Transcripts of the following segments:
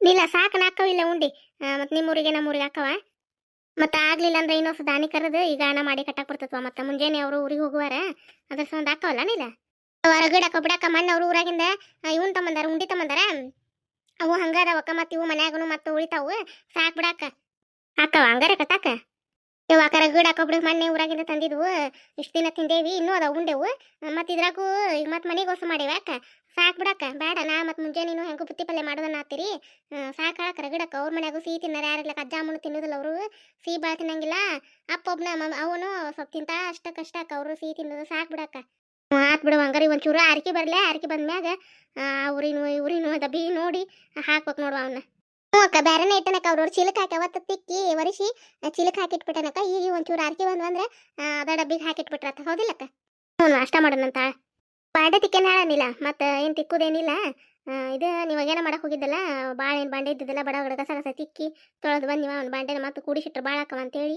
ಇಲ್ಲ, ಸಾಕು ನಾಕವ ಇಲ್ಲ ಉಂಡಿ. ಮತ್ತು ನಿಮ್ಮೂರಿಗೆ ನಮ್ಮೂರಿಗೆ ಹಾಕವ ಮತ್ತೆ ಆಗ್ಲಿಲ್ಲ ಅಂದ್ರೆ ಇನ್ನೊಂದು ದಾನಿ ಕರೆದು ಈಗ ಮಾಡಿ ಕಟ್ಟಕ್ ಬರ್ತತ್ವ ಮತ್ತೆ ಮುಂಜಾನೆ ಅವರು ಊರಿಗೆ ಹೋಗುವಾರ ಅದ್ರ ಸಂಬಂಧ ಹಾಕವಲ್ಲ ನೀಲ ಹೊರಗಡೆ ಬಿಡಕ ಬಿಡಾಕ ಮಣ್ಣ ಅವ್ರು ಊರಾಗಿಂದ ಇವನ್ ತಮ್ಮಂದಾರ, ಉಂಡಿ ತಮ್ಮಂದಾರ? ಅವು ಹಂಗಾದವಕ್ಕ ಮತ್ತೆ ಇವು ಮನ್ಯಾಗನು ಮತ್ತೆ ಉಳಿತಾವು. ಸಾಕ್ ಬಿಡಾಕ ಹಾಕವ ಹಂಗಾರ ಕಟ್ಟಾಕ? ಇವು ಗಿಡ ಹಾಕೋಬಿಡು. ಮೊನ್ನೆ ಊರಾಗಿಂದ ತಂದಿದ್ವು. ಇಷ್ಟು ದಿನ ತಿಂದೇವಿ, ಇನ್ನೂ ಅದಾವ ಉಂಡೆವು. ಮತ್ತೆ ಇದ್ರಾಗೂ ಈಗ ಮತ್ತೆ ಮನೆಗೆ ಹೊಸ ಮಾಡಿವ ಯಾಕೆ? ಸಾಕ್ ಬಿಡಾಕ ಬೇಡ, ನಾ ಮತ್ತೆ ಮುಂಜಾನೆ ನೀನು ಹೆಂಗು ಬುತ್ತಿ ಪಲ್ಯ ಮಾಡೋದನ್ನ ಆತಿರಿ ಸಾಕು ಹೇಳಕ್ರ ಗಿಡಕ್ಕ ಅವ್ರ ಮನ್ಯಾಗೂ ಸಿಹಿ ತಿನ್ನಾರ ಯಾರಿಲ್ಲ ಅಜ್ಜ ಅಮ್ಮನು ತಿನ್ನೋದಿಲ್ಲ ಅವರು. ಸಿಹಿ ಭಾಳ ತಿನ್ನಂಗಿಲ್ಲ. ಅಪ್ಪ ಒಬ್ನ ಅವನು ಸ್ವಲ್ಪ ತಿಂತ ಕಷ್ಟ ಅವರು ಸಿಹಿ ತಿನ್ನೋದು ಸಾಕು ಬಿಡಾಕ ಆತ್ ಬಿಡು ಹಂಗಾರಿ. ಒಂಚೂರು ಆರಿಕೆ ಬರಲೇ. ಆರಿಕೆ ಬಂದ್ಮ್ಯಾಗ, ಆ ಊರಿನು ಊರಿನು ಡಬ್ಬಿ ನೋಡಿ ಹಾಕ್ಬೇಕು ನೋಡುವ ಅವನ್ನ ಹ್ಞೂ ಅಕ್ಕ ಬ್ಯಾರನೇ ಇಟ್ಟನಕ್ಕ ಅವ್ರವ್ರು ಚಿಲಕ ಹಾಕಿ ಅವತ್ತು ತಿಕ್ಕಿ ಒರಿಸಿ ಚಿಲಕ ಹಾಕಿಟ್ಬಿಟ್ಟನಕ್ಕ. ಈಗ ಒಂಚೂರು ಆರಿಕೆ ಬಂದ್ವು ಅಂದ್ರೆ ಅದ ಡಬ್ಬಿಗೆ ಹಾಕಿಟ್ಬಿಟ್ರತ್ತ ಹೌದಿಲ್ಲಕ್ಕ? ಹ್ಞೂ ಅಷ್ಟ ಮಾಡೋಣಂತ. ಬಾಂಡೆ ತಿಕ್ಕೇನು ಹೇಳನಿಲ್ಲ ಮತ್ತೆ ಏನು ತಿಕ್ಕುದೇನಿಲ್ಲ. ಇದು ನೀವಾಗ ಏನೋ ಮಾಡಕ್ ಹೋಗಿದ್ದಲ್ಲ ಭಾಳ ಏನು ಬಾಂಡೆ ಇದ್ದಿದ್ದಲ್ಲ, ಬಡ ಬಡ ಕಸ ಕಸ ತಿಕ್ಕಿ ತೊಳೆದು ಬಂದು ನೀವು ಬಾಂಡೆನ ಮತ್ತೆ ಕೂಡಿಸಿಟ್ರು ಭಾಳ ಅಕ್ಕವ ಅಂತೇಳಿ.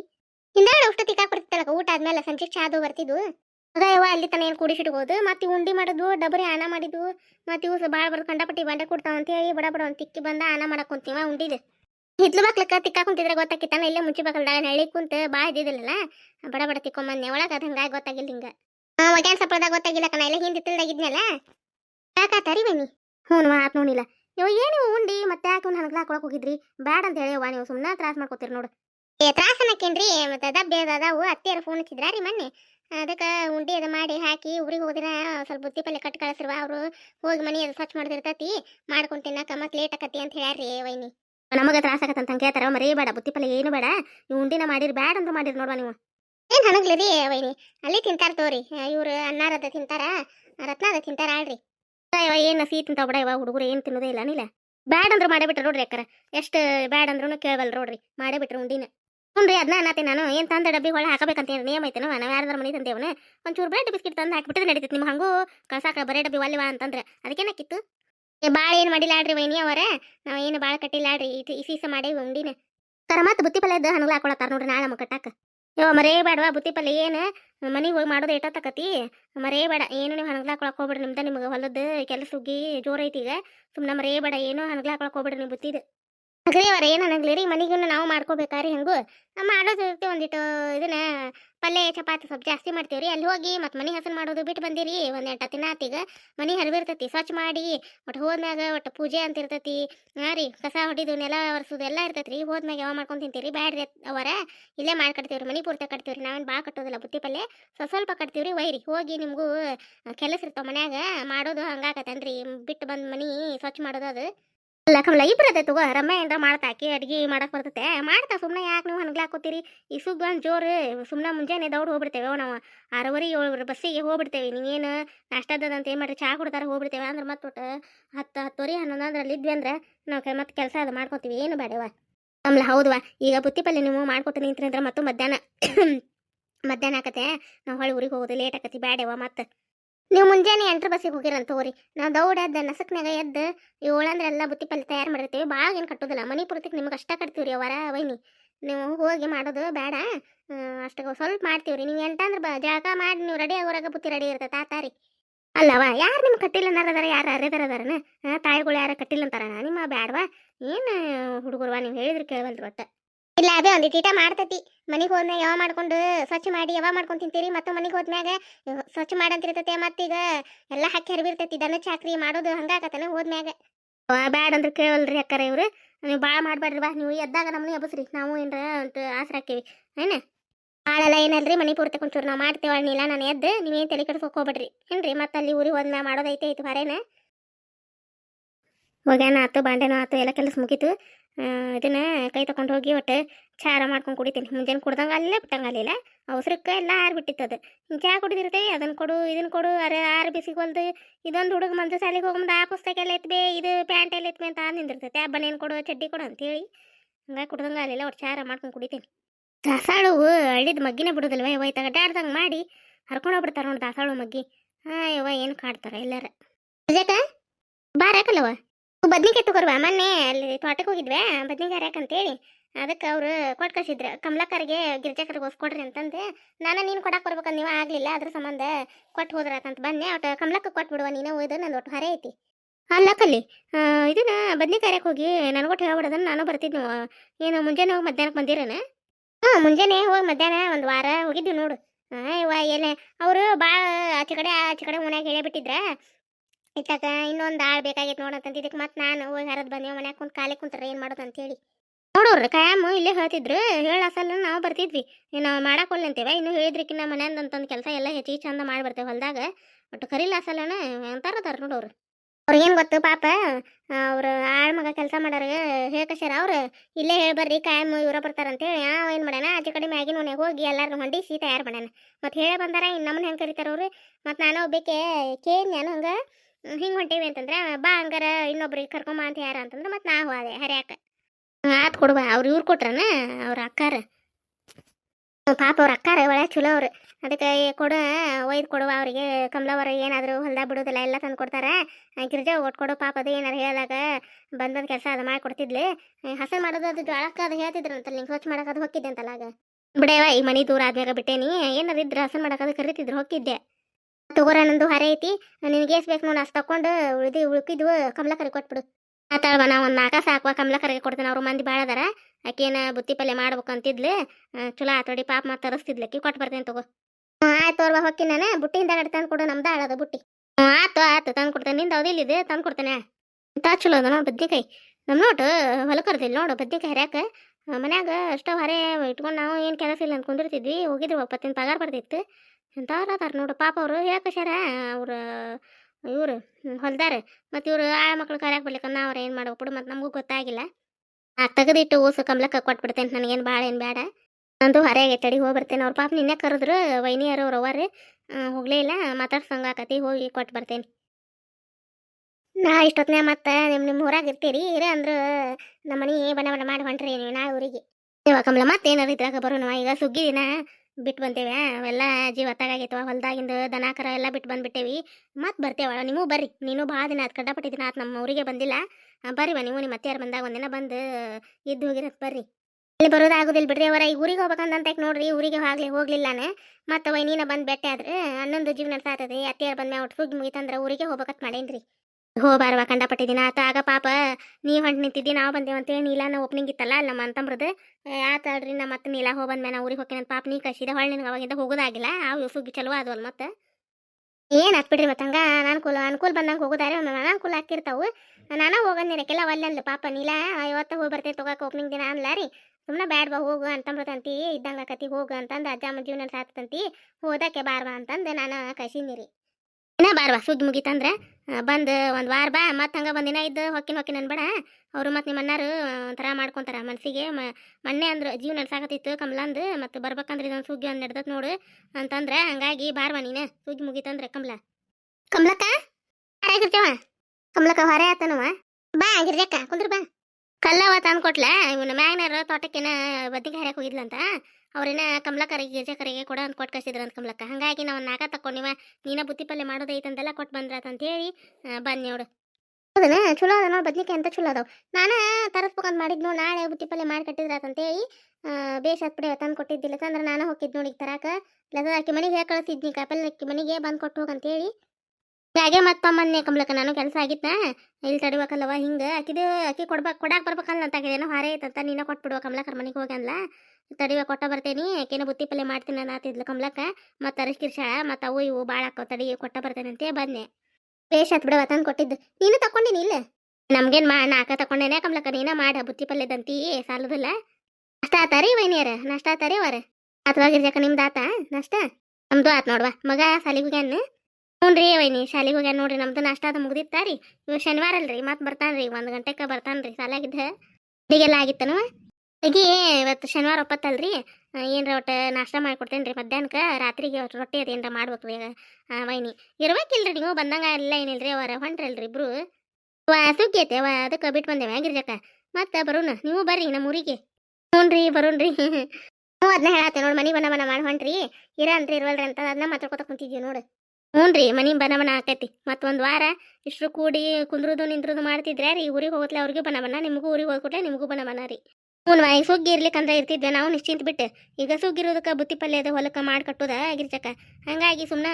ಹಿಂದೆ ಅಷ್ಟು ತಿಕ್ಕಾಕ್ ಬರ್ತಿತ್ತಲ್ಲ ಊಟ ಆದ್ಮೇಲೆ ಸಂಜೆ ಚಾದು ಬರ್ತಿದ್ವು. ಅದ ಅಲ್ಲಿ ತನ ಏನು ಕೂಡಿಸಿಟ್ಬೋದು ಮತ್ತೆ ಉಂಡಿ ಮಾಡಿದ್ವು ಡಬರಿ ಆನ ಮಾಡಿದ್ವು ಮತ್ತೆ ಇವು ಭಾಳ ಬರ್ದು ಕಂಡಪಟ್ಟಿ ಬಂಡೆ ಕೊಡ್ತಾವ ಅಂತೇಳಿ ಬಡ ಬಡ ಒಂದು ತಿಕ್ಕಿ ಬಂದ ಆನ ಮಾಡಕ್ ಕುಂತೀವ ಉಂಡಿದ್ದು ಹಿತ್ಲು ಬಾಕ್ಲಕ್ಕ ತಿಕ್ಕಾ ಕುಂತಿದ್ರೆ ಗೊತ್ತಾಕಿತ್ತಾನ ಇಲ್ಲೇ ಮುಂಚೆ ಬಾಕಲ್ದಾಗ ನಳ್ಳಿ ಕುಂತ ಬಾ ಇದ್ದಿದ್ದಿಲ್ಲ ಬಡ ಬಡ ತಿಕ್ಕೊಂಬಂದೆ ಒಳಗೆ ಅದು ಹಂಗಾಗಿ ಗೊತ್ತಾಗಿಲ್ಲ ಹಿಂಗ. ಒಗ್ಯಾನ್ ಸಪ್ಪಳದಾಗ ಗೊತ್ತಾಗಿಲ್ಲ ಕಣ, ಇಲ್ಲ ಹಿಂದೆ ತಿಳ್ದಾಗಿದ್ನಲ್ಲ ಯಾಕಾತಾರಿ ಬನ್ನಿ. ಹ್ಞೂ ಆತ್ ನೋಡಿಲ್ಲ. ಇವ ಏನು ಉಂಡಿ? ಮತ್ತೆ ಯಾಕೆ ಅವ್ನು ಹಣಗ್ಲಾಕ್ ಹೋಗಿದ್ರಿ? ಬ್ಯಾಡ ಅಂತ ಹೇಳಿ ನೀವು ಸುಮ್ಮನೆ ತ್ರಾಸ ಮಾಡ್ಕೋತೀರಿ ನೋಡು. ಏ, ತ್ರಾಸ ಅನ್ನಕೇನ್ರಿ ಮತ್ತೆ ದಬ್ಬೆ ಅದ ಅದಾವು. ಅತ್ತಿಯರ ಫೋನ್ ಹಚ್ಚಿದ್ರಾ ರೀ ಮೊನ್ನೆ. ಅದಕ್ಕೆ ಉಂಡಿ ಅದು ಮಾಡಿ ಹಾಕಿ ಊರಿಗೆ ಹೋದಿನ ಸ್ವಲ್ಪ ಬುತ್ತಿ ಪಲ್ಲೆ ಕಟ್ ಕಳಿಸ್ರವ ಅವರು. ಹೋಗಿ ಮನೆ ಅದು ಸ್ವಚ್ಛ ಮಾಡ್ದಿರ್ತತಿ, ಮಾಡ್ಕೊಂಡು ತಿನ್ನಕ ಮತ್ತೆ ಲೇಟ್ ಆಕತಿ ಅಂತ ಹೇಳ್ರಿ ವೈನಿ. ನಮಗೆ ತ್ರಾಸ ಆಗತ್ತಂತ ಕೇಳ್ತಾರ, ಮರೀ ಬೇಡ ಬುತ್ತಿ ಪಲ್ಲೆ ಏನು ಬೇಡ, ನೀವು ಉಂಡಿನ ಮಾಡಿರಿ, ಬ್ಯಾಡ ಅಂತ ಮಾಡಿರಿ ನೋಡುವ ನೀವು. ಏನು ಹಣಗ್ಲಿ ರೀ ವೈನಿ, ಅಲ್ಲಿ ತಿಂತಾರ ತೋರಿ, ಇವ್ರು ಅನ್ನಾರದ ತಿಂತಾರ ರತ್ನಾದ ತಿಂತಾರ ಆಡ್ರಿ ಏನು ಸಿಹಿ ತಿಂತಾವ ಬಿಡ ಇವಾಗ ಹುಡುಗರು ಏನು ತಿನ್ನೋದೇ ಇಲ್ಲ ನೀಲ ಬ್ಯಾಡ್ ಅಂದ್ರೆ ಮಾಡೇ ಬಿಟ್ರೆ ನೋಡ್ರಿ ಅಕ್ಕರ, ಎಷ್ಟು ಬ್ಯಾಡ್ ಅಂದ್ರೂ ಕೇಳವಲ್ಲ ನೋಡ್ರಿ, ಮಾಡೇ ಉಂಡಿನ. ಹ್ಞೂ ಅದನ್ನ ಅನ್ನತ್ತೆ ನಾನು. ಏನು ತಂದ ಡಬ್ಬಿ ಒಳಗೆ ಹಾಕಬೇಕಂತ ಏನು ನಿಯಮ ಐತೆ ನಾವು ಯಾರ್ದಾರ ಮನೆ ತಂದೇವನ? ಒಂಚೂರು ಬ್ರೆಡ್ ಬಿಸ್ಕಿಟ್ ತಂದು ಹಾಕ್ಬಿಟ್ಟಿದ್ರೆ ನಡೀತೈತಿ ನಿಮ್ಮ ಹಂಗೂ. ಕಳ್ಸಾಕ ಬರೇ ಡಬ್ಬಿ ಒಲ್ಲೆವಾ ಅಂತಂದ್ರೆ. ಅದಕ್ಕೇನಾಕಿತ್ತು? ಏ ಭಾಳ ಏನು ಮಾಡಿಲ್ಲ ಆಡ್ರಿ ವೈನಿ ಅವರೇ? ನಾವು ಏನು ಭಾಳ ಕಟ್ಟಿಲ್ಲ ಆಡ್ರಿ ಇದು ಇಸೀಸ ಮಾಡಿ ಉಂಡಿನ. ತರ ಮತ್ತೆ ಬುತ್ತಿ ಪಲ್ಯ ಇದ್ದು ಹಣಗಳು ಹಾಕೊಳತ್ತಾರ ನೋಡ್ರಿ ನಾಳೆ ನಮ್ಮ ಕಟ್ಟಾಕ. ಯೋ, ಮರೇ ಬೇಡವಾ ಬುತ್ತಿ ಪಲ್ಯ ಏನು? ಮನೆಗೆ ಹೋಗಿ ಮಾಡೋದು ತಕತಿ ಮರೇ ಬೇಡ. ಏನು ನೀವು ಹಣಗಳು ಹಾಕೊಳಕ್ ಹೋಗ್ಬೇಡ್ರಿ ನಿಮ್ದ ನಿಮ್ಗೆ ಹೊಲದ ಕೆಲಸ ಜೋರ್ ಐತಿ ಈಗ. ಸುಮ್ಮನೆ ಮರೇ ಬೇಡ. ಏನು ಹಣಗಳು ಹಾಕೊಳಕ್ಕೆ ಹೋಗ್ಬೇಡ್ರಿ ನೀವು ಬುತ್ತಿದು. ಅಗ್ರಿ ಅವ್ರ, ಏನು ಅನ್ನಂಗಿಲ್ಲ ರೀ ಮನೆಗೂ ನಾವು ಮಾಡ್ಕೋಬೇಕಾರಿ ಹೆಂಗು? ನಮ್ಮ ಮಾಡೋದು ಇರ್ತೀವಿ ಒಂದಿಟ್ಟು ಇದನ್ನ ಪಲ್ಯ ಚಪಾತಿ ಸ್ವಲ್ಪ ಜಾಸ್ತಿ ಮಾಡ್ತೀವ್ರಿ. ಅಲ್ಲಿ ಹೋಗಿ ಮತ್ತೆ ಮನೆ ಹಸನ್ ಮಾಡೋದು ಬಿಟ್ಟು ಬಂದಿರಿ. ಒಂದು ಎಂಟು ದಿನ ಆತೀಗ ಮನೆ ಹರಿವಿರ್ತೈತಿ, ಸ್ವಚ್ಛ ಮಾಡಿ. ಒಟ್ಟು ಹೋದ್ಮ್ಯಾಗ ಒಟ್ಟು ಪೂಜೆ ಅಂತ ಇರ್ತೈತಿ ಹಾಂ ರೀ, ಕಸ ಹೊಡಿದು, ನೆಲ ಒರೆಸೋದು ಎಲ್ಲ ಇರ್ತೈತಿ ರೀ ಹೋದ್ಮ್ಯಾಗ ಯಾವ ಮಾಡ್ಕೊಂಡು ತಿಂತೀರಿ? ಬ್ಯಾಡ್ರಿ ಅವರ. ಇಲ್ಲೇ ಮಾಡಿ ಕಟ್ತೀವ್ರಿ, ಮನೆ ಪೂರ್ತಿ ಕಟ್ತೀವ್ರಿ. ನಾವೇನು ಭಾಳ ಕಟ್ಟೋದಿಲ್ಲ ಬುತ್ತಿ ಪಲ್ಯ ಸ್ವಲ್ಪ ಸ್ವಲ್ಪ ಕಟ್ತೀವ್ರಿ ವೈರಿ ಹೋಗಿ ನಿಮಗೂ ಕೆಲಸ ಇರ್ತಾವೆ ಮನ್ಯಾಗ, ಮಾಡೋದು ಹಂಗಾಗತ್ತನ್ರಿ ಬಿಟ್ಟು ಬಂದು ಮನೆ ಸ್ವಚ್ಛ ಮಾಡೋದು ಅದು. ಅಲ್ಲ, ಕಮಲ, ಇಬ್ರು ಅದೇ ತಗೋ. ರಮ್ಯ ಏನ್ರ ಮಾಡ್ತಾಕಿ ಅಡ್ಗೆ ಮಾಡಕ್ ಬರ್ತತೆ. ಮಾಡ್ತಾ ಸುಮ್ಮನೆ ಯಾಕೆ ನೀವು ಹನ್ಗ್ಲಾಕೋತೀರಿ ಈ ಸುಗ್ಗ ಜೋರು ಸುಮ್ಮನೆ ಮುಂಜಾನೆ ದೌಡ್ ಹೋಗ್ಬಿಡ್ತೇವೆ ನಾವು. ಆರೂವರೆ, ಏಳು ಬಸ್ಸಿಗೆ ಹೋಗ್ಬಿಡ್ತೇವೆ. ನೀವೇನು ಅಂತ ಏನು ಮಾಡ್ರಿ? ಚಾ ಹೋಗಿ ಹೋಗ್ಬಿಡ್ತೇವೆ. ಅಂದ್ರೆ ಮತ್ತೆ ಒಟ್ಟು ಹತ್ತು, ಹತ್ತುವರೆ ಹನ್ನೊಂದು ಅಂದ್ರಲ್ಲಿ ಇದ್ವಿ ಅಂದ್ರೆ ನಾವು ಮತ್ತೆ ಕೆಲಸ ಅದು ಮಾಡ್ಕೊತೀವಿ. ಏನು ಬೇಡವಾ ಆಮೇಲೆ ಹೌದವಾ ಈಗ ಬುತ್ತಿ ಪಲ್ಯ ನೀವು ಮಾಡ್ಕೊತ ನಿಂತ್ರಿ ಅಂದ್ರೆ ಮತ್ತು ಮಧ್ಯಾಹ್ನ ಮಧ್ಯಾಹ್ನ ಆಕತೆ ನಾವು ಹೊಳೆ ಊರಿಗೆ ಹೋಗೋದು ಲೇಟ್ ಆಕತಿ ಬೇಡವಾ ಮತ್ತೆ. ನೀವು ಮುಂಜಾನೆ ಎಂಟ್ರ ಬಸ್ಸಿಗೆ ಹೋಗಿರಂತ ತಗೋರಿ. ನಾವು ದೌಡ ಎದ್ದು ನಸಕ್ನಾಗ ಎದ್ದು ಏಳಂದ್ರೆ ಎಲ್ಲ ಬುತ್ತಿ ಪಲ್ಲೆ ತಯಾರು ಮಾಡಿರ್ತೀವಿ. ಭಾಳ ಏನು ಕಟ್ಟೋದಿಲ್ಲ. ಮನೆ ಪೂರ್ತಿಗೆ ನಿಮ್ಗೆ ಅಷ್ಟ ಕಟ್ತೀವಿ ರೀ ಅವರ ನೀವು ಹೋಗಿ ಮಾಡೋದು ಬೇಡ. ಅಷ್ಟು ಸ್ವಲ್ಪ ಮಾಡ್ತೀವಿ ರೀ ನೀವು ಎಂಟಂದ್ರೆ ಬ, ಜಾಗ ಮಾಡಿ ನೀವು ರೆಡಿ ಆಗೋರಾಗ ಬುತ್ತಿ ರೆಡಿ ಇರ್ತೈತೆ. ತಾರಿ. ಅಲ್ಲವಾ ಯಾರು ನಿಮ್ಗೆ ಕಟ್ಟಿಲ್ಲ ಅನ್ನೋದಾರ ಯಾರು ಅರೆದಾರ ಅದಾರನ? ತಾಯಿಗಳು ಯಾರು ಕಟ್ಟಿಲ್ಲ ಅಂತಾರಣ ನಿಮ್ಮ ಬೇಡವಾ ಏನು ಹುಡುಗರ್ವಾ, ನೀವು ಹೇಳಿದ್ರೆ ಕೇಳವಲ್ರಿ ಒಟ್ಟು. ಇಲ್ಲ, ಅದೇ ಒಂದು ತೀಟ ಮಾಡ್ತೈತಿ. ಮನೆಗೆ ಹೋದ್ಮ್ಯಾಗ ಯಾವ ಮಾಡ್ಕೊಂಡು ಸ್ವಚ್ಛ ಮಾಡಿ ಯಾವ ಮಾಡ್ಕೊಂಡು ತಿಂತೀರಿ? ಮತ್ತು ಮನೆಗೆ ಹೋದ್ಮ್ಯಾಗ ಸ್ವಚ್ಛ ಮಾಡಂತಿರ್ತೈತೆ ಮತ್ತೀಗ ಎಲ್ಲ ಹಾಕಿ ಹರಿಬಿರ್ತೈತಿ, ದನ ಚಾಕ್ರಿ ಮಾಡೋದು ಹಂಗಾಗತ್ತಾನೆ ಹೋದ್ಮ್ಯಾಗ. ಬ್ಯಾಡ ಅಂದ್ರೆ ಕೇಳಲ್ರಿ ಅಕ್ಕಾರ ಇವ್ರು. ನೀವು ಭಾಳ ಮಾಡಬೇಡ್ರಿ ಬಾ, ನೀವು ಎದ್ದಾಗ ನಮ್ಮನೆ ಎಬ್ಬಸ್ರಿ ನಾವು ಏನ್ರ ಆಸರ ಹಾಕೀವಿ. ಏನ? ಭಾಳೆಲ್ಲ ಏನಲ್ರಿ, ಮನೆ ಪೂರ್ತಿ ಕುಂಚೂರು ನಾವು ಮಾಡ್ತೇವೆ ಅಣ್ಣಿಲ್ಲ ನಾನು ಎದ್ದು ನೀವೇನು ತಲೆ ಕೆಡ್ಸೋಕೆ ಹೋಗ್ಬೇಡ್ರಿ. ಏನ್ರಿ, ಮತ್ತೆ ಅಲ್ಲಿ ಊರಿಗೆ ಹೋದ್ಮ್ಯಾ ಮಾಡೋದೈತೆ ಐತೆ ಬಾರೇನ ಹೋಗ್ಯಾನ ಆತು, ಬಾಂಡೆನೋ ಆತು, ಎಲ್ಲ ಕೆಲಸ ಮುಗೀತು. ಇದನ್ನ ಕೈ ತಗೊಂಡು ಹೋಗಿ ಒಟ್ಟು ಚಾರ ಮಾಡ್ಕೊಂಡು ಕುಡಿತೀನಿ. ಮುಂಜಾನೆ ಕುಡ್ದಂಗೆ ಅಲ್ಲೇ ಬಿಟ್ಟಂಗೆ ಅಲ್ಲಿಲ್ಲ. ಅವಸರಕ್ಕೆ ಎಲ್ಲ ಆರ್ಬಿಟ್ಟಿತ್ತದು ಚಹಾ ಕುಡಿದಿರ್ತೇವೆ ಅದನ್ನು ಕೊಡು ಇದನ್ನು ಕೊಡು, ಅರೆ ಆರು ಬಿಸಿಗೊಲ್ದು ಇದೊಂದು ಹುಡುಗ ಮಂಜು ಸಾಲಿಗೆ ಹೋಗ್ಬಂದು ಆ ಪುಸ್ತಕ ಎಲ್ಲ ಎತ್ಬೇ, ಇದು ಪ್ಯಾಂಟ್ ಎಲ್ಲ ಎತ್ಬೇ ಅಂತ ನಿಂದಿರ್ತೈತೆ. ಆ ಬನೇನು ಕೊಡು ಚಡ್ಡಿ ಕೊಡು ಅಂತೇಳಿ. ಹಂಗಾಗಿ ಕುಡ್ದಂಗೆ ಅಲ್ಲಿಲ್ಲ ಒಟ್ಟು ಚಾರ ಮಾಡ್ಕೊಂಡು ಕುಡಿತೀನಿ. ದಾಸಾಳು ಹಳ್ಳಿದ ಮಗ್ಗಿನ ಬಿಡೋದಿಲ್ವ ಯವ್ವ? ಇತ್ತಾಗ ಅಡ್ಡಾಡ್ದಂಗೆ ಮಾಡಿ ಹರ್ಕೊಂಡು ಹೋಗ್ಬಿಡ್ತಾರೆ ನೋಡಿ ದಾಸಾಳು ಮಗ್ಗಿ. ಹಾಂ ಯವ್ವ ಏನು ಕಾಡ್ತಾರೆ ಎಲ್ಲಾರ? ಬಾರಾಕಲ್ಲವ ಬದ್ನಿಕಾಯಿ ತಗೋರ್ವಾ? ಮೊನ್ನೆ ಅಲ್ಲಿ ತೋಟಕ್ಕೆ ಹೋಗಿದ್ವೆ. ಬದ್ನಿಕಾಯಿ ಹರ್ಯಾಕಂತೇಳಿ ಅದಕ್ಕೆ ಅವರು ಕೊಟ್ಟು ಕಳಿಸಿದ್ರು ಕಮಲಕ್ಕರಿಗೆ ಗಿರ್ಜಕರಿಗೆ ಕೊಡ್ರಿ ಅಂತಂದು. ನಾನು ನೀನು ಕೊಡಕ್ಕೆ ಬರ್ಬೇಕಂತ ನೀವು ಆಗಲಿಲ್ಲ, ಅದ್ರ ಸಂಬಂಧ ಕೊಟ್ಟು ಹೋದ್ರಾತಂತ ಬನ್ನಿ ಒಟ್ಟು ಕಮಲಕ್ಕೆ ಕೊಟ್ಟು ಬಿಡುವ ನೀನು ಇದು ನಂದು ಒಟ್ಟು ಹೊರೆ ಐತಿ. ಅಲ್ಲಕ್ಕಲ್ಲಿ ಇದನ್ನ ಬದ್ನಿಕಾರ್ಯಕ್ಕೆ ಹೋಗಿ ನನಗೊಟ್ಟು ಹೇಳ್ಬಿಡೋದನ್ನ ನಾನು ಬರ್ತಿದ್ನು, ಏನು ಮುಂಜಾನೆ ಹೋಗಿ ಮಧ್ಯಾಹ್ನಕ್ಕೆ ಬಂದಿರೇನ? ಹ್ಞೂ ಮುಂಜಾನೆ ಹೋಗಿ ಮಧ್ಯಾಹ್ನ ಒಂದು ವಾರ ಹೋಗಿದ್ವಿ ನೋಡು. ಇವ ಎಲೆ, ಅವರು ಭಾಳ ಆಚೆ ಕಡೆ ಆಚೆ ಕಡೆ ಮನ್ಯಾಗ ಹೇಳೇ ಬಿಟ್ಟಿದ್ರ. ಇತ್ತಾಗ ಇನ್ನೊಂದು ಆಳು ಬೇಕಾಗಿತ್ತು ನೋಡಂತಂದು ಇದಕ್ಕೆ ಮತ್ತೆ ನಾನು ಹೋಗಿ ಹರದ್ ಬಂದೇವು, ಮನ್ಯಾಗ ಕುಂತು ಕಾಲೇ ಕುಂತ್ರೆ ಏನು ಮಾಡೋದು ಅಂತೇಳಿ. ನೋಡೋರು ಕಾಯಮ್ಮ ಇಲ್ಲೇ ಹೇಳ್ತಿದ್ರು. ಹೇಳ ಅಸಲ್ ನಾವು ಬರ್ತಿದ್ವಿ. ನಾವು ಮಾಡಕ್ಕೆ ಅಂತೇವೆ. ಇನ್ನು ಹೇಳಿದ್ರಿಕಿನ್ನ ಮನ್ಯಾಂದ ಅಂತಂದು ಕೆಲಸ ಎಲ್ಲ ಹೆಚ್ಚಿಗೆ ಚಂದ ಮಾಡಿ ಬರ್ತೇವೆ ಹೊಲ್ದಾಗ. ಒಟ್ಟು ಕರಿಲ್ಲ ಅಸಲನ ಅಂತಾರ ಅದಾರ ನೋಡೋರು. ಅವ್ರಿಗೇನು ಗೊತ್ತು ಪಾಪ? ಅವ್ರು ಆಳ್ ಮಗ ಕೆಲಸ ಮಾಡೋರಿಗೆ ಹೇಳ್ಕಶ್ಯಾರ ಅವ್ರು. ಇಲ್ಲೇ ಹೇಳಿ ಬರ್ರಿ ಬರ್ತಾರ ಅಂತ ಬರ್ತಾರಂತೇಳಿ ಯಾವ ಏನು ಮಾಡ್ಯಾನ? ಆಚೆ ಕಡೆ ಮ್ಯಾಗಿನ ಮನೆಗೆ ಹೋಗಿ ಎಲ್ಲರೂ ಹೊಂಡಿಸಿ ತಯಾರು ಮಾಡ್ಯಾನ. ಮತ್ತು ಹೇಳಿ ಬಂದಾರ ಇನ್ನು ನಮ್ಮನ್ನ ಹೆಂಗೆ ಕರಿತಾರ ಅವರು? ಮತ್ತು ನಾನು ಒಬ್ಬಕ್ಕೆ ಕೇಳಿ ನಾನು ಹಂಗೆ. ಹಿಂಗೆ ಹೊಂಟೇವಿ ಅಂತಂದ್ರೆ, ಬಾ ಹಂಗಾರ ಇನ್ನೊಬ್ರಿಗೆ ಕರ್ಕೊಂಬ ಅಂತ ಯಾರ ಅಂತಂದ್ರೆ, ಮತ್ತು ನಾ ಹೋದೆ ಹರ್ಯಾಕ. ಆತ್ ಕೊಡುವ ಅವ್ರು ಇವ್ರು ಕೊಟ್ರನ ಅವ್ರ ಅಕ್ಕಾರ. ಪಾಪ ಅವ್ರ ಅಕ್ಕಾರ ಒಳ್ಳೆ ಚಲೋ ಅವ್ರು. ಅದಕ್ಕೆ ಕೊಡು ಒಯ್ದು ಕೊಡುವ ಅವರಿಗೆ. ಕಮಲವರ ಏನಾದರೂ ಹೊಲ್ದಾಗ ಬಿಡೋದಿಲ್ಲ, ಎಲ್ಲ ತಂದು ಕೊಡ್ತಾರೆ. ಗಿರಿಜಾ ಒಟ್ಟು ಕೊಡು, ಪಾಪ ಅದು ಏನಾರು ಹೇಳಿದಾಗ ಬಂದ್ ಬಂದ್ ಕೆಲಸ ಅದು ಮಾಡಿ ಕೊಡ್ತಿದ್ಲಿ. ಹಸನ್ ಮಾಡೋದು ಅದು ಜೋಳಕ್ಕೆ ಅದು ಹೇಳ್ತಿದ್ರಂತ ನಿಂಗೆ ಸ್ವಚ್ಛ ಮಾಡಕ್ಕೆ ಅದು ಹೊಕ್ಕಿದ್ದೆ ಅಂತಲ್ಲ ಆಗ. ಬಿಡೇವ ಈ ಮನೆ ದೂರ ಆದ್ಮ್ಯಾಗ ಬಿಟ್ಟೇನಿ ಏನಾರು ಇದ್ರೆ ಹಸನ್ ಮಾಡಕ್ಕೆ ಅದು ಕರಿತಿದ್ರು ಹೊಕ್ಕಿದ್ದೆ ತಗೋರ ನಂದು ಹರೆ ಐತಿ. ನಿನಗೆ ಬೇಕು ನೋಡಿ, ಅಷ್ಟು ತಕೊಂಡು ಉಳಿದು, ಉಳ್ಕಿದ್ವು ಕಮಲಕರಿ ಕೊಟ್ಬಿಡು. ಆತಾಳ್ವ ನಾ ಒಂದು ನಾಲ್ಕ ಸಾಕುವ, ಕಮಲಕರಿಗೆ ಕೊಡ್ತೇನೆ, ಅವ್ರು ಮಂದಿ ಭಾಳ ಅದಾರ. ಆಕೇನ ಬುತ್ತಿ ಪಲ್ಯ ಮಾಡ್ಬೇಕು ಅಂತಿದ್ಲೆ ಚಲೋ ಆತೋಡಿ ಪಾಪ ಮತ್ತೆ ತರಿಸ್ತಿದ್ಲಕ್ಕಿ ಕೊಟ್ಟು ಬರ್ತೇನೆ ತಗೋ. ಆಯ್ತು ಅವ್ರವ ಹೊಕ್ಕಿ ನಾನು. ಬುಟ್ಟಿಯಿಂದ ಗಡಿ ತಂದು ಕೊಡು, ನಮ್ದು ಆಳದ ಬುಟ್ಟಿ. ಹ್ಞೂ ಆಯ್ತು ಆಯ್ತು ನಿಂದ ತಂದ್ಕೊಡ್ತೇನೆ ಇದೆ ತಂದು ಕೊಡ್ತೇನೆ. ಇಂಥ ಚಲೋ ಅದ ನೋಡಿ ಬದ್ನಿಕಾಯಿ. ನಮ್ಮ ನೋಟು ಹೊಲಕರ್ದಿಲ್ಲ ಕರ್ದಿಲ್ಲ ನೋಡು ಬದ್ನಿಕಾಯಿ ಹರ್ಯಾಕ. ಮನ್ಯಾಗ ಅಷ್ಟೋ ಹೊರೆ ಇಟ್ಕೊಂಡು ನಾವು ಏನು ಕೆಲಸ ಇಲ್ಲ ಅಂತ ಕುಂದಿರ್ತಿದ್ವಿ. ಹೋಗಿದ್ರು, ಒಪ್ಪತ್ತಿನ ಪಗಾರ ಬರ್ತಿತ್ತು ಎಂಥವ್ರು ಅದಾರ ನೋಡು, ಪಾಪ ಅವರು. ಹೇಳ್ಕಶ್ಯಾರ ಅವ್ರು ಇವರು ಹೊಲ್ದಾರ. ಮತ್ತು ಇವರು ಆ ಮಕ್ಳು ಬರ್ಲಿಕ್ಕ ಬರ್ಲಿಕ್ಕೆ ನಾವು ಏನು ಮಾಡ್ಬೇಕು ಬಿಡು, ಮತ್ತು ನಮಗೂ ಗೊತ್ತಾಗಿಲ್ಲ. ಆ ತೆಗೆದಿಟ್ಟು ಓಸು ಕಮ್ಲಕ್ಕ ಕೊಟ್ಬಿಡ್ತೇನೆ ನನಗೇನು ಭಾಳ ಏನು ಬೇಡ ನಂದು ಹೊರಗೆ ತಡಿ ಹೋಗಿ ಬರ್ತೇನೆ ಅವ್ರ ಪಾಪ ನಿನ್ನೆ ಕರೆದ್ರು, ವೈನಿಯರು ಅವ್ರು ಅವರೇ ಹೋಗ್ಲೇ ಇಲ್ಲ ಆಕತಿ, ಹೋಗಿ ಕೊಟ್ಟು ಬರ್ತೇನೆ. ನಾ ಇಷ್ಟೊತ್ತಿನ ಮತ್ತೆ ನಿಮ್ಮ ನಿಮ್ಮ ಊರಾಗ ಇರ್ತೀರಿ? ಇರ ಅಂದ್ರೆ ನಮ್ಮ ಮನೆ ಬಣ್ಣ ಬಣ್ಣ ಮಾಡಿ ಹೊಂಟ್ರಿ ನೀವು ನಾ ಊರಿಗೆ. ಇವಾಗ ಕಮಲ ಮತ್ತೆ ಏನಾರು ಇದ್ರಾಗ ಬರೋಣ ಈಗ ಸುಗ್ಗಿ ದಿನ ಬಿಟ್ಟು ಬಂತೇವೆ, ಅವೆಲ್ಲ ಜೀವ ಹೊತ್ತಾಗೈತವ ಹೊಲ್ದಾಗಿಂದ ದನ, ಕರ ಎಲ್ಲ ಬಿಟ್ಟು ಬಂದ್ಬಿಟ್ಟೇವಿ. ಮತ್ತೆ ಬರ್ತೇವ ನೀವು ಬರ್ರಿ. ನೀನು ಭಾಳ ದಿನ ಆತು, ಕಡ್ಡಾಪಟ್ಟಿ ದಿನ ಆತು, ನಮ್ಮ ಊರಿಗೆ ಬಂದಿಲ್ಲ. ಬರ್ರಿ ನೀವು, ನಿಮ್ಮ ಅತ್ತೆಯಾರು ಬಂದಾಗ ಒಂದಿನ ಬಂದು ಇದ್ದು ಹೋಗಿರತ್ತೆ ಬರ್ರಿ. ಇಲ್ಲಿ ಬರೋದು ಆಗೋದಿಲ್ಲ ಬಿಡ್ರಿ ಅವರ ಈ ಊರಿಗೆ ಹೋಗ್ಬೇಕಂತ ನೋಡ್ರಿ, ಊರಿಗೆ ಹೋಗ್ಲಿ ಹೋಗ್ಲಿಲ್ಲಾನೆ ಮತ್ತೆ ವೈನಿನ ಬಂದು ಬೆಟ್ಟೆ ಆದ್ರೆ ಹನ್ನೊಂದು ಜೀವನ ಸಾತದೆ ಅತ್ತೆಯಾರು ಬಂದ ಒಟ್ಟು ಸುಗ್ಗಿ ಮುಗಿತಂದ್ರೆ ಊರಿಗೆ ಹೋಗ್ಬೇಕಂತ ಮಾಡೇನ್ರಿ. ಹೋಗ್ಬಾರವ ಕಂಡಪಟ್ಟಿ ದಿನ ಆತ, ಆಗ ಪಾಪ, ನೀ ಹೊಂಟು ನಿಂತಿದ್ದಿ, ನಾವು ಬಂದೇವು ಅಂತೇಳಿ ನಾ ಓಪನಿಂಗ್ ಇತ್ತಲ್ಲ, ನಮ್ಮ ಅಂತಂಬ್ರದ್ದು ಆತಾಡ್ರಿ ನಮ್ಮ ಮತ್ತೆ ನೀಲ ಹೋಗಿ ಬಂದ್ಮೇಲೆ ಊರಿಗೆ ಹೋಗ್ತೇನೆ ಪಾಪ, ನೀ ಕಸಿದ ಹೊಳ್ಳಿ ನಿನಗೆ ಅವಾಗಿಂದ ಹೋಗೋದಾಗಿಲ್ಲ ಅವು ಸುಗ್ಗಿ ಚಲೋ ಅಲ್ಲ ಮತ್ತೆ. ಏನು ಹತ್ಬಿಡ್ರಿ ಮತ್ತೆ ಹಂಗ ಅನುಕೂಲ ಅನುಕೂಲ ಬಂದಂಗೆ ಹೋಗೋದಾರೆ ಒಮ್ಮೆ ಅನಾನುಕೂಲ ಆಗ್ತಿರ್ತಾವು. ನಾನು ಹೋಗಂದಿರಕ್ಕೆಲ್ಲ ಒಲ್ಲೆಂದು ಪಾಪ ನೀಲ ಇವತ್ತು ಹೋಗಿ ಬರ್ತೇನೆ ತಗೋಕೆ ಓಪನಿಂಗ್ ದಿನ ಅನ್ಲ ರೀ. ಸುಮ್ಮನೆ ಬ್ಯಾಡ್ ಬಾ, ಹೋಗು ಅಂತಂಬ್ರತಂತಿ ಇದ್ದಂಗ ಆಕತಿ, ಹೋಗು ಅಂತಂದು, ಅಜ್ಜ ಅಮ್ಮ ಜೀವನ ಸಾತ್ತಂತಿ ಹೋದಕ್ಕೆ ಬಾರ್ವಾ ಅಂತಂದು ನಾನು ಕಸಿನಿರಿ ಇನ್ನ ಬಾರ್ವಾ ಸುಗ್ಗಿ ಮುಗೀತಂದ್ರೆ ಬಂದು ಒಂದು ವಾರ ಬಾ, ಮತ್ತೆ ಹಂಗೆ ಒಂದಿನ ಇದ್ದು, ಹೊಕ್ಕಿನ ಹೊಕ್ಕಿನ ಅನ್ಬೇಡ. ಅವರು ಮತ್ತು ನಿಮ್ಮ ಅಣ್ಣಾರು ಒಂಥರ ಮಾಡ್ಕೊಂತಾರ ಮನಸ್ಸಿಗೆ ಮೊನ್ನೆ ಅಂದ್ರೆ ಜೀವ ನಡ್ಸಾಕತ್ತಿತ್ತು ಕಮಲಂದು, ಮತ್ತು ಬರ್ಬೇಕಂದ್ರೆ ಇದೊಂದು ಸುಗ್ಗಿ ಒಂದು ನಡೆದತ್ ನೋಡು. ಅಂತಂದ್ರೆ ಹಂಗಾಗಿ ಬಾರ್ವಾ ನೀನು. ಸುಗ್ಗಿ ಮುಗೀತಂದ್ರೆ ಕಮಲ. ಕಮಲಕ್ಕ? ಆಗಿರ್ತೇವ ಕಮಲಕ್ಕ ಹೊರೆ ಆತನವ. ಬಾ ಆಗಿರ್ಜಕ್ಕ ಕುಂದ್ರ ಬಾ. ಕಲ್ಲವ ತಂದು ಕೊಟ್ಲ? ಇವನ ಮ್ಯಾಗ್ನಾರ ತೋಟಕ್ಕೇನ ಬದ್ನಿಗೆ ಹರ್ಯಾಕ ಹೋಗಿದ್ಲಂತ. ಅವ್ರೇನ ಕಮಲಕ್ಕರಿಗೆ ಗಿರ್ಜಕರಿಗೆ ಕೊಡ ಅಂತ ಕೊಟ್ಟು ಕಳಿಸಿದ್ರಂತ ಕಮಲಕ್ಕ. ಹಂಗಾಗಿ ನಾವು ನಾಗ ತಕೊಂಡಿವ ನೀನ ಬುತ್ತಿ ಪಲ್ಯ ಮಾಡೋದೈತಂತೆಲ್ಲ ಕೊಟ್ಟು ಬಂದ್ರಾತ ಅಂತ ಹೇಳಿ ಬಂದ್ ನೋಡು. ಹೌದನ? ಚಲೋ ಅದ ನೋಡಿ ಬದ್ನಿಕಾಯಿ ಅಂತ ಚಲೋ ಅದಾವ. ನಾನು ತರಿಸ್ಬೇಕಂತ ಮಾಡಿದ್ನು ನಾಳೆ ಬುತ್ತಿ ಪಲ್ಯ ಮಾಡಿ ಕಟ್ಟಿದ್ರ ಅಂತೇಳಿ ಬೇಷ್ ಹತ್ ಬಿಡಿ ತಂದು ಕೊಟ್ಟಿದ್ದಿಲ್ಲ ಅಂದ್ರೆ ನಾನು ಹೋಗಿದ್ದು ನೋಡಿ ತರಾಕ. ಇಲ್ಲ ಆಕಿ ಮನೆಗೆ ಕಳಿಸಿದ್ನಿ ಕಾಪಲ್ ಅಕ್ಕಿ ಮನೆಗೆ ಬಂದು ಕೊಟ್ಟು ಹೋಗಂತೇಳಿ ಹಾಗೆ ಮತ್ತೆ ಮೊನ್ನೆ ನಾನು ಕೆಲಸ ಆಗಿತ್ತ ಇಲ್ಲಿ ತಡಿಬೇಕಲ್ಲವ ಹಿಂಗ ಆಕಿದು ಅಕ್ಕಿ ಕೊಡ್ಬೇಕು ಕೊಡಾಕ್ ಬರ್ಬೇಕಲ್ಲ ಅಂತ ಆಕಿದೇನೋ ಹಾರೇ ಐತಂತ, ನೀನ ಕೊಟ್ಬಿಡುವ ಕಮಲಕ್ಕರ ಮನೆಗೆ ಹೋಗಲ್ಲ ತಡಿಬೇಕು, ಕೊಟ್ಟ ಬರ್ತೇನಿ. ಆಕೇನ ಬುತ್ತಿ ಪಲ್ಯ ಮಾಡ್ತೀನಿ ನಾನು ಆತಿದ್ಲು ಕಮಲಕ್ಕ ಮತ್ತು ಅರಿಶಿರ್ಷ ಮತ್ತು ಅವು ಇವು ಭಾಳ ಹಾಕೋ ತಡಿ, ಕೊಟ್ಟ ಬರ್ತೇನೆ ಅಂತ ಬಂದೆ. ಬೇಷ್ ಹತ್ ಬಿಡವ ತಂದು ಕೊಟ್ಟಿದ್ದು. ನೀನು ತಕೊಂಡಿನಿ ಇಲ್ಲ? ನಮ್ಗೇನು ಮಾ ನಾಕ ತಕೊಂಡೇನೆ ಕಮಲಕ್ಕ ನೀನ ಮಾಡ ಬುತ್ತಿ ಪಲ್ಯದಂತಿ ಸಾಲದಿಲ್ಲ. ನಾಷ್ಟ ಆತಾರಿ ವೈನಿಯರ, ನಷ್ಟ ಆತಾರಿ ಅವರ ಅಥವಾ ಗಿರ್ಜಕ್ಕ, ನಿಮ್ದು ಆತ, ನಷ್ಟ? ನಮ್ದು ಆತ್ ನೋಡ್ವಾ, ಮಗ ಸಾಲಿಗೆ ಹೋಗ್ಯಾನ. ಹ್ಞೂ ರೀ ವೈನಿ ಶಾಲೆಗೆ ಹೋಗ್ಯಾನ ನೋಡ್ರಿ, ನಮ್ದು ನಾಷ್ಟ ಅದು ಮುಗ್ದಿತ್ತಾರಿ ಇವ್ ಶನಿವಾರ ಅಲ್ರಿ, ಮತ್ತೆ ಬರ್ತಾನ್ರಿ ಒಂದು ಗಂಟೆಗೆ ರೀ ಸಾಲಾಗಿದ್ದ ಅಡಿಗೆಲ್ಲ ಆಗಿತ್ತನು ಅಡಿಗೆ, ಇವತ್ತು ಶನಿವಾರ ಒಪ್ಪತ್ತಲ್ರಿ? ಏನರ ಒಟ್ಟು ನಾಷ್ಟ ಮಾಡಿಕೊಡ್ತೇನೆ ರೀ ಮಧ್ಯಾಹ್ನಕ್ಕೆ ರಾತ್ರಿಗೆ ರೊಟ್ಟಿ ಅದು ಏನರ ಮಾಡ್ಬೇಕು ರೀ ವೈನಿ, ಇರ್ಬೇಕಿಲ್ರಿ ನೀವು, ಬಂದಂಗ ಎಲ್ಲ ಏನಿಲ್ರಿ ಅವರ ಹೊಂಟ್ರಲ್ರಿ ಇಬ್ರು? ಸುಗ್ಗಿ ಐತೆ ಅವ ಅದಕ್ಕೆ ಬಿಟ್ಟು ಬಂದೇವೆ ಗಿರ್ಜಕ್ಕ ಮತ್ತೆ ಬರೋಣ, ನೀವು ಬರ್ರಿ ನಮ್ಮ ಊರಿಗೆ. ಹ್ಞೂ ರೀ ಬರೋಣ್ರಿ. ಹ್ಞೂ ಅದನ್ನ ಹೇಳತ್ತೆ ನೋಡಿ, ಮನೆ ಬಣ್ಣ ಬನ ಮಾಡಿ ಹೊಂಟ್ರಿ. ಇರ ಅಂತ್ರಿ ಅಂತ ಅದನ್ನ ಮಾತಾಡ್ಕೊತ ಕುಂತಿದ್ವಿ ನೋಡು. ಹ್ಞೂ ರೀ ಮನೆ ಬನ ಬನ ಆಕೈತಿ ಮತ್ತೊಂದು ವಾರ ಇಷ್ಟು ಕೂಡಿ ಕುಂದ್ರದು ನಿಂದ್ರದು ಮಾಡ್ತಿದ್ರೆ ರೀ, ಊರಿಗೆ ಹೋಗತ್ಲೆ ಅವ್ರಿಗೆ ಬನಬನ ಬನ ನಿಮಗೂ ಊರಿಗೆ ಹೋಗ್ಕೊಟ್ಲೆ ನಿಮಗೂ ಬನ ಬನ ರೀ ಹ್ಞೂ ಈಗ ಸುಗ್ಗಿ ಇರ್ಲಿಕ್ಕಂದ್ರೆ ಇರ್ತಿದ್ದೆ ನಾವು ನಿಶ್ಚಿಂತ ಬಿಟ್ಟು. ಈಗ ಸುಗ್ಗಿರೋದಕ್ಕೆ ಬುತ್ತಿ ಪಲ್ಯ ಅದು ಹೊಲಕ್ಕೆ ಮಾಡಿ ಕಟ್ಟೋದ ಗಿರ್ಜಕ್ಕ ಹಂಗಾಗಿ ಸುಮ್ಮನೆ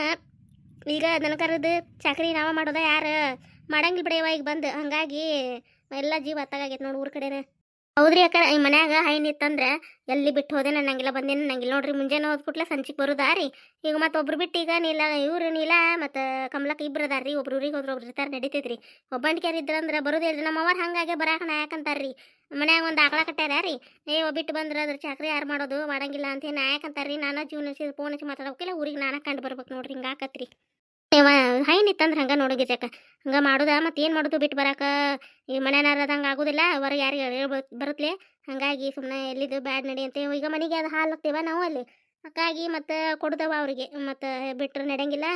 ಈಗ ದನ ಕರೆದು ಚಾಕ್ರಿ ನಾವ ಮಾಡೋದ ಯಾರು ಮಾಡಂಗಿಲ್ಲ ಬಿಡವ ಈಗ ಬಂದು. ಹಂಗಾಗಿ ಎಲ್ಲ ಜೀವ ಹತ್ತಾಗೈತೆ ನೋಡಿ ಊರ ಕಡೆನೇ. ಹೌದ್ರಿ ಅಕ್ಕ, ಈ ಮನ್ಯಾಗ ಹೈನ್ ಇತ್ತಂದ್ರೆ ಎಲ್ಲಿ ಬಿಟ್ಟು ಹೋದೆ ನಂಗಿಲ್ಲ ಬಂದೇನೆ ನಂಗಿಲ್ಲ ನೋಡ್ರಿ ಮುಂಜಾನೆ ಹೋದ್ಬಿಟ್ಲೆ ಸಂಚಿಗೆ ಬರೋದಾರಿ ರೀ. ಈಗ ಮತ್ತೆ ಒಬ್ರು ಬಿಟ್ಟು ಈಗ ನೀಲ, ಇವ್ರು ನೀಲ, ಮತ್ತು ಕಮಲಕ್ಕ ಇಬ್ರು ಅದಾರ್ರಿ ಒಬ್ರು ಊರಿಗೆ ಹೋದ್ರು, ಒಬ್ರು ಇರ್ತಾರೆ ನಡೀತೈತ್ರಿ. ಒಬ್ಬಂಟಿಕೆರ್ ಇದ್ರಂದ್ರೆ ಬರೋದೇ ಇಲ್ರಿ. ನಮ್ಮ ಅವ್ರ ಹಂಗಾಗೆ ಬರಾಕ ಯಾಕಂತಾರ್ರಿ ಮನ್ಯಾಗ ಒಂದು ಆಕಳ ಕಟ್ಟ್ಯಾರ ರೀ. ಏ ಬಿಟ್ಟು ಬಂದ್ರೆ ಅದ್ರ ಚಾಕ್ರಿ ಯಾರು ಮಾಡೋದು, ಮಾಡಂಗಿಲ್ಲ ಅಂತ ನಾಯಕಂತಾರ್ರಿ ನಾನು ಜೀವನ ಫೋನ್ ಹಚ್ಚಿ ಮಾತಾಡೋಕಿಲ್ಲ ಊರಿಗೆ ನಾನು ಕಂಡು ಬರ್ಬೇಕು ನೋಡ್ರಿ, ಹಿಂಗೆ ಆಕತ್ರಿ. ಹೈನ್ ಇತ್ತಂದ್ರೆ ಹಂಗೆ ನೋಡೋಗಿದ್ದಕ್ಕ ಹಂಗೆ ಮಾಡೋದ ಮತ್ತೆ ಏನು ಮಾಡೋದು ಬಿಟ್ಟು ಬರಾಕ. ಈ ಮನೆನಾರದಂಗೆ ಆಗೋದಿಲ್ಲ ಹೊರಗೆ ಯಾರಿಗೆ ಬರುತ್ತಲೆ ಹಾಗಾಗಿ ಸುಮ್ಮನೆ ಎಲ್ಲಿದ್ದು ಬ್ಯಾಡ್ ನಡಿ ಅಂತ ಈಗ ಮನೆಗೆ ಅದು ಹಾಲು ಹಾಕ್ತೇವ ನಾವು ಅಲ್ಲಿ. ಹಾಗಾಗಿ ಮತ್ತೆ ಕೊಡ್ದವ ಅವ್ರಿಗೆ ಮತ್ತೆ ಬಿಟ್ರೆ ನಡೆಯಂಗಿಲ್ಲ.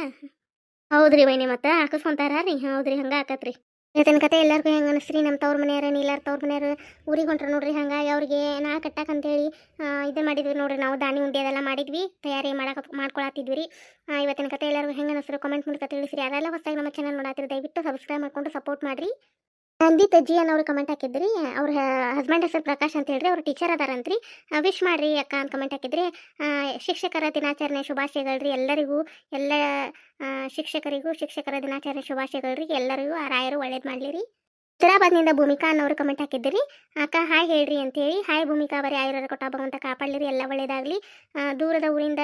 ಹೌದ್ರಿ ವೈನಿ ಮತ್ತೆ ಹಾಕಸ್ಕೊಂತಾರ ರೀ, ಹೌದ್ರಿ ಹಂಗೆ ಆಕತ್ರಿ. ಇವತ್ತಿನ ಕತೆ ಎಲ್ಲರಿಗೂ ಹೆಂಗೆ ಅನಿಸ್ರಿ ನಮ್ಮ ತವ್ರ ಮನೆಯವ್ರ, ನೀಲಾರ ತವ್ರ ಮನೆಯವ್ರು ಊರಿಗೆ ಹೊಂಟ್ರ ನೋಡ್ರಿ. ಹಂಗಾಗಿ ಅವ್ರಿಗೆ ನಾ ಕಟ್ಟಾಕ ಅಂತೇಳಿ ಇದು ಮಾಡಿದ್ವಿ ನೋಡ್ರಿ. ನಾವು ದಾನಿ ಉಂಡೆ ಅದೆಲ್ಲ ಮಾಡಿದ್ವಿ. ತಯಾರಿ ಮಾಡಕ್ಕೆ ಮಾಡ್ಕೊಳತ್ತಿದ್ವಿ ರೀ ಇವತ್ತಿನ ಕತೆ ಎಲ್ಲರಿಗೂ ಹೆಂಗೆ ಅನಿಸ್ರು ಕಮೆಂಟ್ ಮೂಲಕ ತಿಳಿಸ್ರಿ. ಯಾರೆಲ್ಲ ಹೊಸದಾಗಿ ನಮ್ಮ ಚಾನಲ್ ನೋಡತ್ತಿರಿ ದಯವಿಟ್ಟು ಸಬ್ಸ್ಕ್ರೈಬ್ ಮಾಡ್ಕೊಂಡು ಸಪೋರ್ಟ್ ಮಾಡಿರಿ. ನಂದಿತ್ ತಜ್ಜಿ ಅನ್ನೋರು ಕಮೆಂಟ್ ಹಾಕಿದ್ರಿ. ಅವ್ರ ಹಸ್ಬೆಂಡ್ ಹೆಸರು ಪ್ರಕಾಶ್ ಅಂತ ಹೇಳ್ರಿ. ಅವ್ರ ಟೀಚರ್ ಅದಾರಂತ್ರಿ. ವಿಶ್ ಮಾಡ್ರಿ ಅಕ್ಕ ಅಂತ ಕಮೆಂಟ್ ಹಾಕಿದ್ರಿ. ಶಿಕ್ಷಕರ ದಿನಾಚರಣೆ ಶುಭಾಶಯಗಳ್ರಿ. ಎಲ್ಲರಿಗೂ, ಎಲ್ಲ ಶಿಕ್ಷಕರಿಗೂ, ಶಿಕ್ಷಕರ ದಿನಾಚರಣೆ ಶುಭಾಶಯಗಳ್ರಿ. ಎಲ್ಲರಿಗೂ ಆ ರಾಯರು ಒಳ್ಳೇದು ಮಾಡಲಿ ರೀ ಹೈದರಾಬಾದ್ನಿಂದ ಭೂಮಿಕಾ ಅನ್ನೋರು ಕಮೆಂಟ್ ಹಾಕಿದ್ದೀರಿ. ಅಕ್ಕ ಹಾಯ್ ಹೇಳ್ರಿ ಅಂತೇಳಿ. ಹಾಯ್ ಭೂಮಿಕಾ ಬರೀ ಆಯುರ್ವೇದ ಕೊಟ್ಟ ಭಗವಂತ ಕಾಪಾಡಲಿರಿ. ಎಲ್ಲ ಒಳ್ಳೆಯದಾಗಲಿ ದೂರದ ಊರಿಂದ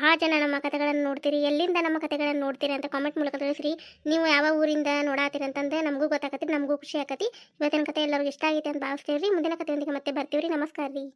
ಭಾಳ ಜನ ನಮ್ಮ ಕಥೆಗಳನ್ನು ನೋಡ್ತೀರಿ. ಎಲ್ಲಿಂದ ನಮ್ಮ ಕಥೆಗಳನ್ನು ನೋಡ್ತೀರಿ ಅಂತ ಕಾಮೆಂಟ್ ಮೂಲಕ ತಿಳಿಸ್ರಿ. ನೀವು ಯಾವ ಊರಿಂದ ನೋಡಾತೀರಿ ಅಂತಂದ್ರೆ ನಮಗೂ ಗೊತ್ತಾಗತ್ತೆ ನಮಗೂ ಖುಷಿ ಆಕತಿ ಇವತ್ತಿನ ಕಥೆ ಎಲ್ಲರಿಗೂ ಇಷ್ಟ ಆಗೈತೆ ಅಂತ ಭಾವಿಸ್ತೀವಿ ರೀ ಮುಂದಿನ ಕಥೆಯೊಂದಿಗೆ ಮತ್ತೆ ಬರ್ತೀವಿ ರೀ ನಮಸ್ಕಾರ ರೀ